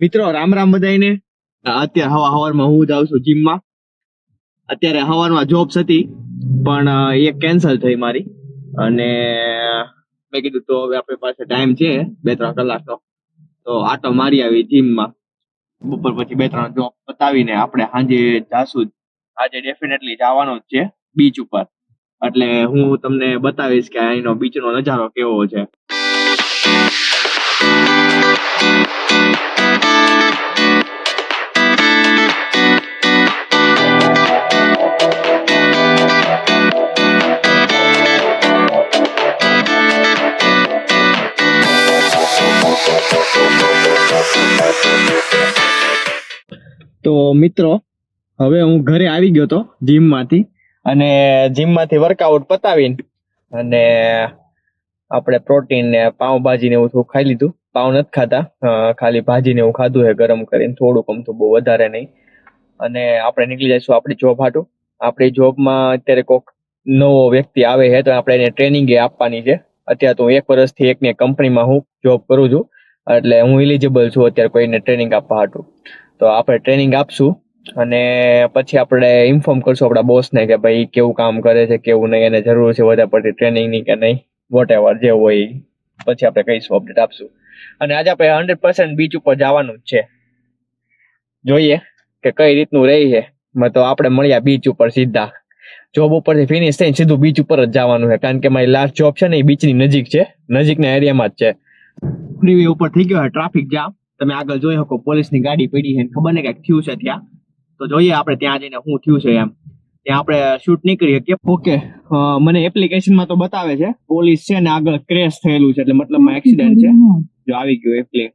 મિત્રો, રામ રામ બધાને અત્યારે હવા હવારમાં હું જાઉં છું જીમમાં. અત્યારે હવારમાં જોબ્સ હતી, પણ એ કેન્સલ થઈ મારી. અને મેં કીધું તો હવે આપણી પાસે ટાઈમ છે બે ત્રણ કલાકનો તો આટો મારી આવી જીમમાં. બપોર પછી બે ત્રણ જોબ પતાવીને આપણે સાંજે જાશું. આજે ડેફિનેટલી જવાનું જ છે બીચ ઉપર. એટલે હું તમને બતાવીશ કે અહીંનો બીચનો નજારો કેવો છે. તો મિત્રો, હવે હું ઘરે આવી ગયો તો જીમમાંથી અને જીમમાંથી વર્કઆઉટ પતાવીને અને આપણે પ્રોટીન ને પાઉંભાજી ને એવું થોડું ખાઈ લીધું. પાઉં નથી ખાતા ખાલી ભાજી ને એવું ખાધું છે ગરમ કરીને. થોડુંક અમથું બહુ વધારે નહીં. અને આપણે નીકળી જઈશું આપણી જોબ હાટું. આપણી જોબમાં અત્યારે કોઈક નવો વ્યક્તિ આવે છે તો આપણે એને ટ્રેનિંગ આપવાની છે. અત્યારે તો હું એક વર્ષથી એકની કંપનીમાં હું જોબ કરું છું. એટલે હું ઇલિજિબલ છું અત્યારે કોઈને ટ્રેનિંગ આપવા હાટું. તો આપણે ટ્રેનિંગ આપશું. અને પછી આપણે ઇન્ફોર્મ કરશું આપણા બોસને કે ભાઈ કેવું કામ કરે છે, કેવું નહીં, એને જરૂર છે વધારે પડતી ટ્રેનિંગની કે નહીં વોટ એવર જે હોય. પછી આપણે કહીશું અપડેટ આપશું. અને આજે આપણે હંડ્રેડ પર્સન્ટ બીચ ઉપર જવાનું જ છે. જોઈએ કે કઈ રીતનું રહી છે. મેં તો આપણે મળ્યા બીચ ઉપર સીધા. જોબ ઉપરથી ફિનિશ થઈને સીધું બીચ ઉપર જ જવાનું છે. કારણ કે મારી લાસ્ટ જોબ છે ને એ બીચની નજીક છે. નજીકના એરિયામાં જ છે. ફ્રીવે ઉપર થઈ ગયો ટ્રાફિક જામ તમે આગળ જોઈ શકો, પોલીસની ગાડી પડી છે. ખબર ને કંઈક થયું છે ત્યાં. તો જોઈએ આપણે ત્યાં જઈને શું થયું છે એમ. ત્યાં આપણે શૂટ નહીં કરીએ કે ઓકે મને એપ્લિકેશનમાં તો બતાવે છે. પોલીસ છે ને આગળ ક્રેશ થયેલું છે એટલે મતલબમાં એક્સિડન્ટ છે. જો આવી ગયું એપ્લી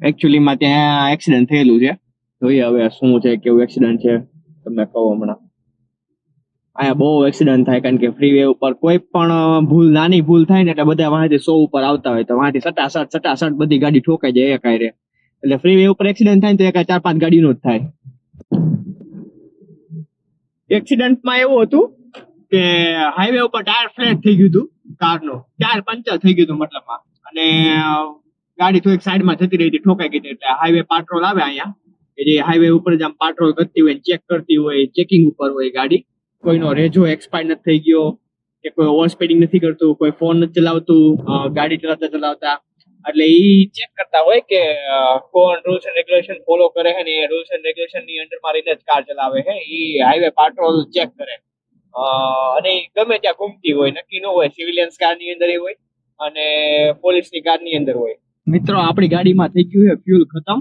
એકચ્યુઅલીમાં ત્યાં એક્સિડન્ટ થયેલું છે. જોઈએ હવે શું છે કેવું એક્સિડન્ટ છે તમને કહું હમણાં. અહીંયા બહુ એક્સિડન્ટ થાય કારણ કે ફ્રીવે ઉપર કોઈ પણ ભૂલ નાની ભૂલ થાય ને એટલે બધા વાંચે સો ઉપર આવતા હોય તો વાંચે સટાસટ સટાસટ બધી ગાડી ઠોકાઈ જાય એકાય રે એટલે ફ્રીવે ઉપર એક્સિડન્ટ થાય ને તો એક ચાર પાંચ ગાડીનું જ થાય. એક્સિડન્ટમાં એવું હતું કે હાઈવે ઉપર ટાયર ફ્લેટ થઈ ગયું હતું કારનો. ટાયર પંચર થઈ ગયું હતું મતલબમાં. અને ગાડી થોડીક સાઈડમાં જતી રહી હતી, ઠોકાઈ ગઈ એટલે હાઈવે પાટ્રોલ આવે અહીંયા. કે જે હાઈવે ઉપર જ આમ પાટ્રોલ કરતી હોય ચેક કરતી હોય ચેકિંગ ઉપર હોય ગાડી. કોઈનો રેજો એક્સપાયર નથી થઈ ગયો, કે કોઈ ઓવર સ્પીડિંગ નથી કરતું, કોઈ ફોન નથી ચલાવતું ગાડી ચલાવતા ચલાવતા એટલે એ ચેક કરતા હોય કે કોણ રૂલ્સ એન્ડ રેગ્યુલેશન ફોલો કરે છે ને રૂલ્સ એન્ડ રેગ્યુલેશનની અંડરમાં રહીને જ કાર ચલાવે છે. એ હાઈવે પાટ્રોલ ચેક કરે. અને ગમે ત્યાં ઘૂમતી હોય, નક્કી ન હોય સિવિલિયન્સ કારની અંદર એ હોય અને પોલીસની કારની અંદર હોય. મિત્રો, આપણી ગાડીમાં થઈ ગયું છે ફ્યુલ ખતમ.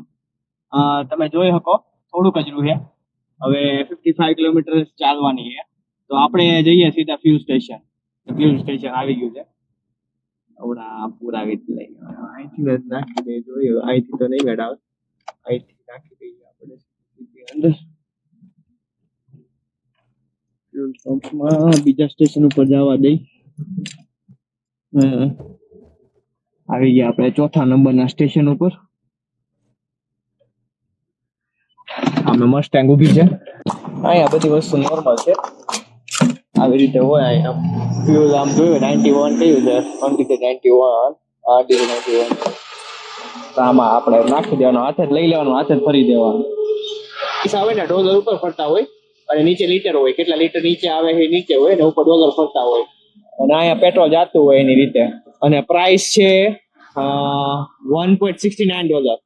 તમે જોઈ શકો, થોડુંક જ રહ્યું છે. હવે ફિફ્ટી ફાઈવ કિલોમીટર ચાલવાની છે. તો આપણે જઈએ સીધા ફ્યુલ સ્ટેશન ફ્યુલ સ્ટેશન આવી ગયું છે. હમણાં પુરાવી જ લઈ અહીંથી નાખી દે જોઈએ અહીંથી તો નહીં મેળાવે અહીંથી નાખી દઈએ આપણે. અંદર. ફ્યુલ પંપમાં બીજા સ્ટેશન ઉપર જવા દઈ. આવી ગયા આપણે ચોથા નંબરના સ્ટેશન ઉપર. સામે મસ્ટેંગ ઊભી છે. અહીંયા બધી વસ્તુ નોર્મલ છે. આવી રીતે હોય અહીંયા. ફ્યુલ આમ જોયું નાઇન્ટી વન કયું છે twenty ninety one RT ninety one આમાં આપણે નાખી દેવાનો, હાથે જ લઈ લેવાનો, હાથે જ ફરી દેવાનું. પૈસા આવે ને, ડોલર ઉપર ફરતા હોય અને નીચે લીટર હોય. કેટલા લીટર નીચે આવે એ નીચે હોય ને, ઉપર ડોલર ફરતા હોય. અને અહીંયા પેટ્રોલ જાતું હોય એની રીતે. અને પ્રાઇસ છે one point sixty nine dollar.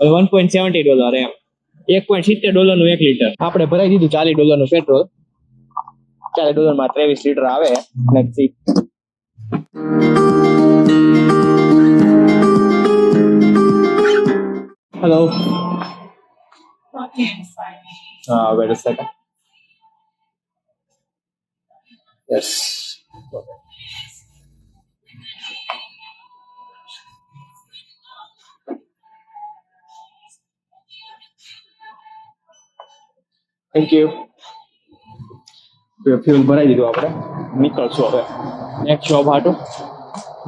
One point seventy dollar એમ. એક પોઈન્ટ સિત્તેર ડોલરનું એક લીટર. આપણે ભરાઈ દીધું ચાલીસ ડોલરનું પેટ્રોલ. ચાલીસ ડોલર માં ત્રેવીસ લીટર આવે Let's see. Hello. Uh, wait a second. Yes. Thank you Fuel ભરાઈ દીધું આપણે. નીકળશું હવે. નેક્સ્ટ જોબ હાટું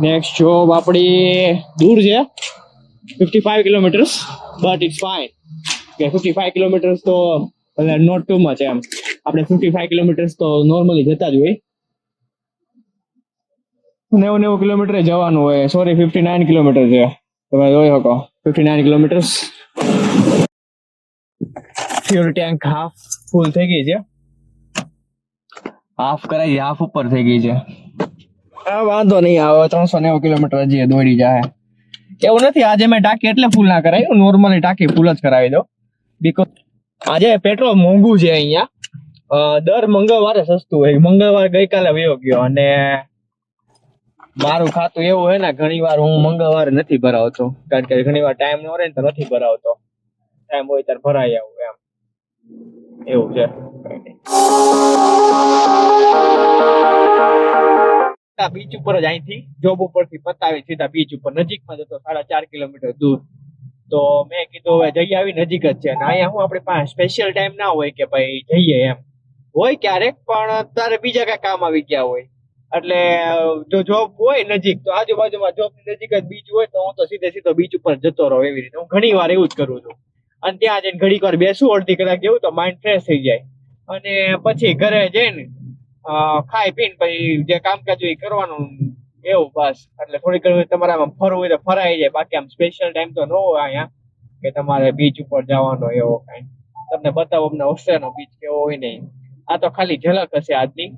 નેક્સ્ટ જોબ આપણી દૂર છે. Fifty five kilometres but it's fine કે ફિફ્ટી ફાઈવ કિલોમીટર્સ તો નોટ ટુ મચ એમ. આપણે ફિફ્ટી ફાઈવ કિલોમીટર્સ તો નોર્મલી જતા જ હોય. નેવું નેવું કિલોમીટર જવાનું હોય. સોરી ફિફ્ટી નાઇન કિલોમીટર છે. તમે જોઈ શકો. Fifty nine kilometres fuel tank half full થઈ ગઈ છે. હાફ કરાઈ હાફ ઉપર થઈ ગઈ છે. હા, વાંધો નહીં આવે ત્રણસો નેવું કિલોમીટર હજી દોડી જાય. એવું નથી, આજે મેં ટાંકી એટલે ફૂલ ના કરાવી નોર્મલી ટાંકી ફૂલ જ કરાવી દો બીકોઝ આજે પેટ્રોલ મોંઘું છે અહીંયા. દર મંગળવારે સસ્તું હોય. મંગળવાર ગઈકાલે વયો ગયો અને મારું ખાતું એવું હોય ને ઘણી વાર હું મંગળવારે નથી ભરાવતો. કારણ કે ઘણી વાર ટાઈમ નો રહે તો નથી ભરાવતો. ટાઈમ હોય ત્યારે ભરાઈ આવું એમ. એવું છે. બીચ ઉપર જ અહીંથી જોબ ઉપરથી પતાવી, સીધા બીચ ઉપર. નજીકમાં જતો સાડા ચાર કિલોમીટર દૂર. તો મેં કીધું, હવે જઈ આવી, નજીક જ છે. અને અહીંયા હું આપણી પાસે સ્પેશિયલ ટાઈમ ના હોય કે ભાઈ જઈએ એમ. હોય ક્યારેક, પણ તારે બીજા કઈ કામ આવી ગયા હોય. એટલે, જો જોબ હોય નજીક, તો આજુબાજુમાં જોબ નજીક જ બીચ હોય, તો હું તો સીધે સીધો બીચ ઉપર જતો રહું એવી રીતે. હું ઘણી વાર એવું જ કરું છું. અને ત્યાં જઈને ઘડીક વાર બેસું, અડધી કલાક જેવું, તો માઇન્ડ ફ્રેશ થઈ જાય. અને પછી ઘરે જઈને ખાઈ પીને પછી જે કામકાજ એ કરવાનું એવું બસ. એટલે થોડીક ઘણી તમારે આમાં ફરવું હોય તો ફરાઈ જાય. બાકી આમ સ્પેશિયલ ટાઈમ તો ન હોય અહીંયા, કે તમારે બીચ ઉપર જવાનો એવો કાંઈ. તમને બતાવો, અમને ઓસ્ટ્રેલિયાનો બીચ કેવો હોય નહીં આ તો ખાલી ઝલક હશે આજની.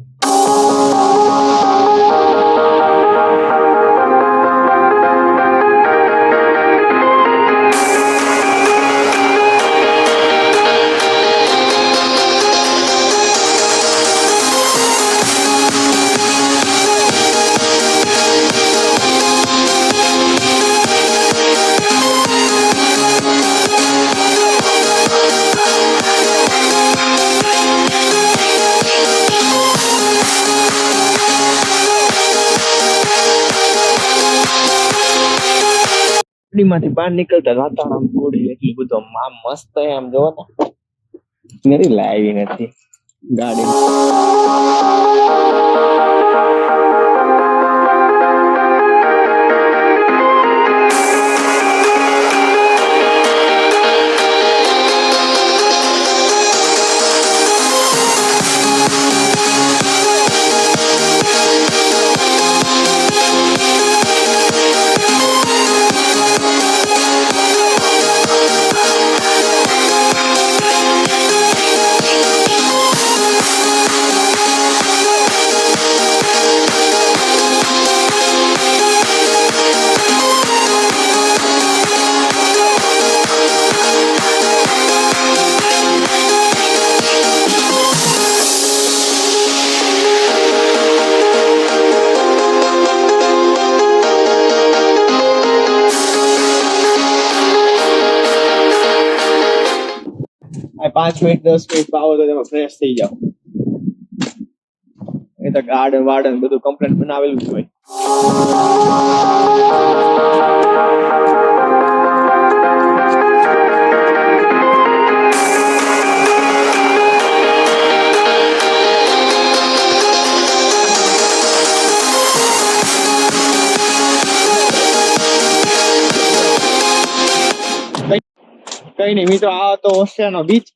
માંથી બહાર નીકળતા વાતાવરણ ગોળી એટલું બધું આમ આમ મસ્ત આમ જોવો ને. નથી લાવી નથી. ગાડી પાંચ મિનિટ, દસ મિનિટ પાવો તો તમે ફ્રેશ થઈ જાઓ. એ તો ગાર્ડન, વાર્ડન બધું કમ્પ્લેટ બનાવેલું જ હોય. કઈ નહીં, મિત્રો, આ તો ઓસ્ટ્રેલિયાનો બીચ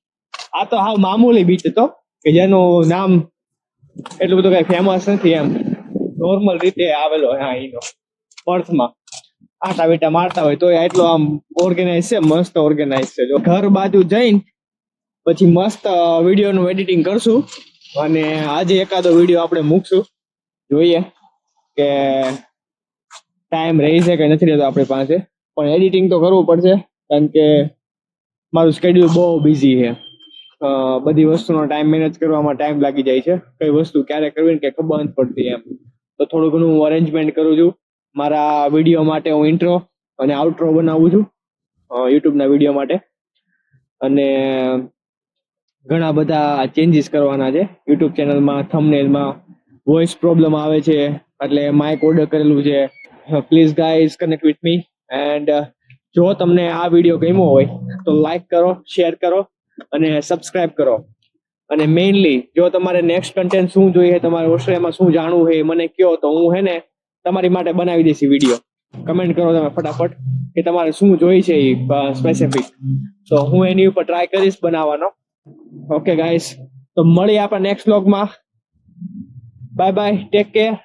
આ તો હાવ મામૂલી બીચ હતો કે જેનું નામ એટલું બધું કઈ ફેમસ નથી એમ. નોર્મલ રીતે આવેલો હા એનો પર્થમાં આટા બીટા મારતા હોય તો એટલો આમ ઓર્ગેનાઇઝ છે, મસ્ત ઓર્ગેનાઇઝ છે. જો ઘર બાજુ જઈને પછી મસ્ત વિડીયોનું એડિટિંગ કરશું અને આજે એકાદો વીડિયો આપણે મૂકશું. જોઈએ કે ટાઈમ રહી છે કે નથી રહેતો આપણી પાસે. પણ એડિટિંગ તો કરવું પડશે, કારણ કે મારું સ્કેડ્યુલ બહુ બિઝી છે. બધી વસ્તુનો ટાઈમ મેનેજ કરવામાં ટાઈમ લાગી જાય છે. કઈ વસ્તુ ક્યારે કરવી ને કે ખબર નથી પડતી એમ. તો થોડું ઘણું હું અરેન્જમેન્ટ કરું છું. મારા વીડિયો માટે હું ઇન્ટ્રો અને આઉટ્રો બનાવું છું યુટ્યુબના વીડિયો માટે. અને ઘણા બધા ચેન્જીસ કરવાના છે. યુટ્યુબ ચેનલમાં થંબનેલમાં વોઇસ પ્રોબ્લેમ આવે છે. એટલે માઇક ઓર્ડર કરેલું છે. Please guys connect with me and જો તમને આ વીડિયો ગમ્યો હોય, તો લાઈક કરો શેર કરો. અને સબસ્ક્રાઇબ કરો. અને મેઇનલી જો તમારે નેક્સ્ટ કન્ટેન્ટ શું જોઈએ, તમારે ઓસ્ટ્રેલિયામાં શું જાણવું છે મને કહો તો હું હે ને તમારી માટે બનાવી દઈશ વીડિયો કમેન્ટ કરો તમે ફટાફટ કે તમારે શું જોઈએ છે એ સ્પેસિફિક તો હું એની ઉપર ટ્રાય કરીશ બનાવવાનો. ઓકે ગાઈસ તો મળીએ આપણે નેક્સ્ટ વ્લોગમાં બાય બાય ટેક કેર